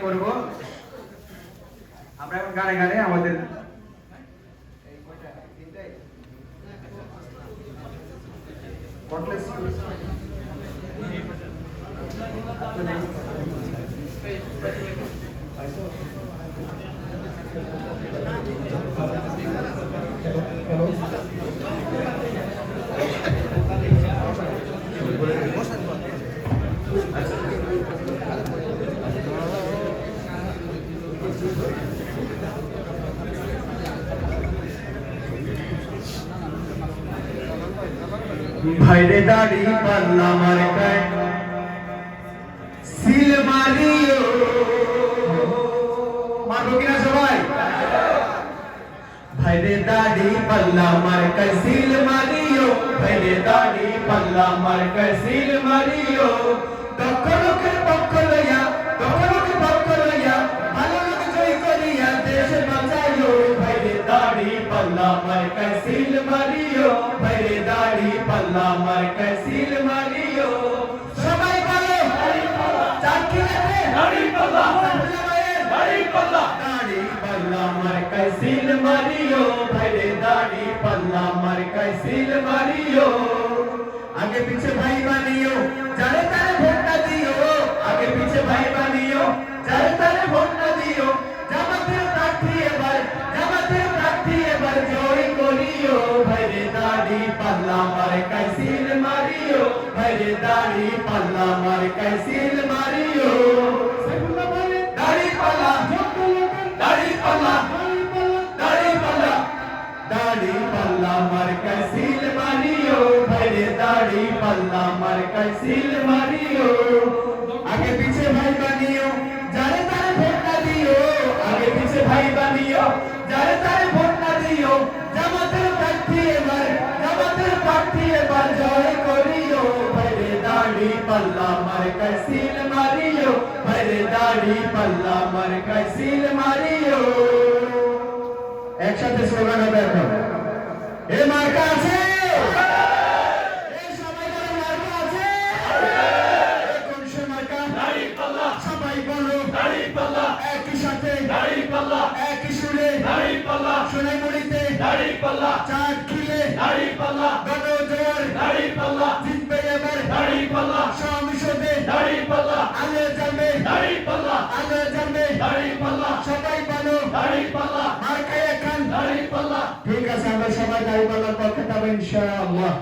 করব আমরা এখন গানে গানে আমাদের Cordless- ভাইরে দাড়ি পাল্লা মার্কায় সিল মারিও মারবো কিনা সবাই ভাইরে দাড়ি পাল্লা মার্কায় সিল মারিও ভাইরে দাড়ি পাল্লা মার্কায় সিল মারিও দক্ষ লোকের পক্ষ লইয়া দক্ষ লোকের পক্ষ লইয়া ভালো লোক জয় করিয়া দেশ বাঁচাইও ভাইরে দাড়ি পাল্লা মার্কায় সিল মারিও ভাইরে পাল্লা মার্কায় সিল মারিও। সবাই বলো চাকি রে দাড়ি পাল্লা। দাড়ি পাল্লা। দাড়ি পাল্লা মার্কায় সিল মারিও। ভাইরে দাড়ি পাল্লা মার্কায় সিল মারিও। আগে পিছে ভাই বানিও যারে তারে ভোটটা দিও। আগে পিছে ভাই বানিও যারে তারে ভোটটা দিও। জামাতের প্রার্থী এবার জামাতের প্রার্থী এবার জয় করিও। ভাইরে দাড়ি পাল্লা ভাইরে দাড়ি পাল্লা মার্কায় সিল মারিও দাড়ি পাল্লা দাড়ি পাল্লা দাড়ি পাল্লা দাড়ি পাল্লা মার্কায় সিল মারিও ভাইরে দাড়ি পাল্লা মার্কায় সিল মারিও আগে পিছে ভাই পাল্লা মার্কায় সিল মারিও ভাইরে দাড়ি পাল্লা মার্কায় সিল মারিও একসাথে স্লোগান হবে এখন এ মার্কা আছে একই সাথে একই সুরে সোনাইমুড়িতে দাড়ি খিলে আমরা সবাই দাঁড়িয়ে পক্ষে যাব ইনশাআল্লাহ।